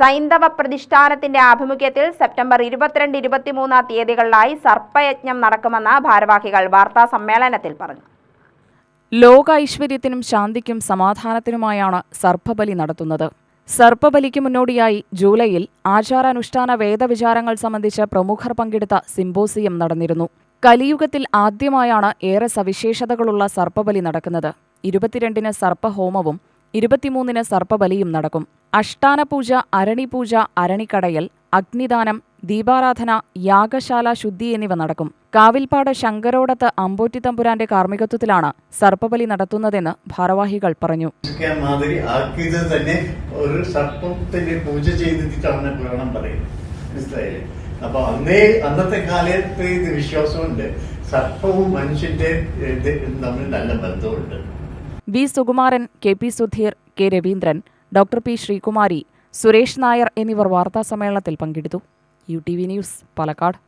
സൈന്ധവ പ്രതിഷ്ഠാനത്തിന്റെ ആഭിമുഖ്യത്തിൽ സെപ്റ്റംബർ ഇരുപത്തിരണ്ട് ഇരുപത്തിമൂന്ന് തീയതികളിലായി സർപ്പയജ്ഞം നടക്കുമെന്ന് ഭാരവാഹികൾ വാർത്താ സമ്മേളനത്തിൽ പറഞ്ഞു. ലോക ഐശ്വര്യത്തിനും ശാന്തിക്കും സമാധാനത്തിനുമായാണ് സർപ്പബലി നടത്തുന്നത്. സർപ്പബലിക്ക് മുന്നോടിയായി ജൂലൈയിൽ ആചാരാനുഷ്ഠാന വേദവിചാരങ്ങൾ സംബന്ധിച്ച് പ്രമുഖർ പങ്കെടുത്ത സിംബോസിയം നടന്നിരുന്നു. കലിയുഗത്തിൽ ആദ്യമായാണ് ഏറെ സവിശേഷതകളുള്ള സർപ്പബലി നടക്കുന്നത്. ഇരുപത്തിരണ്ടിന് സർപ്പഹോമവും ഇരുപത്തിമൂന്നിന് സർപ്പബലിയും നടക്കും. അഷ്ടാനപൂജ അരണിപൂജ അരണിക്കടയൽ അഗ്നിദാനം ദീപാരാധന യാഗശാല ശുദ്ധി എന്നിവ നടക്കും. കാവിൽപ്പാട് ശങ്കരോടത്ത് അമ്പോറ്റി തമ്പുരാന്റെ കാർമ്മികത്വത്തിലാണ് സർപ്പബലി നടത്തുന്നതെന്ന് ഭാരവാഹികൾ പറഞ്ഞു. മാതിരി തന്നെ ഒരു സർപ്പത്തിന്റെ പൂജ ചെയ്തിട്ടാണ് പുരാണം പറയുന്നത്. അപ്പൊ അന്നേ അന്നത്തെ കാലത്ത് ഇത് വിശ്വാസമുണ്ട്. സർപ്പവും മനുഷ്യന്റെ തമ്മിൽ നല്ല ബന്ധമുണ്ട്. V Sukumaran K P Sudheer K Raveendran doctor P Sreekumari Suresh Nair എന്നിവർ വാർത്താസമ്മേളനത്തിൽ പങ്കെടുത്തു. U T V news Palakkad.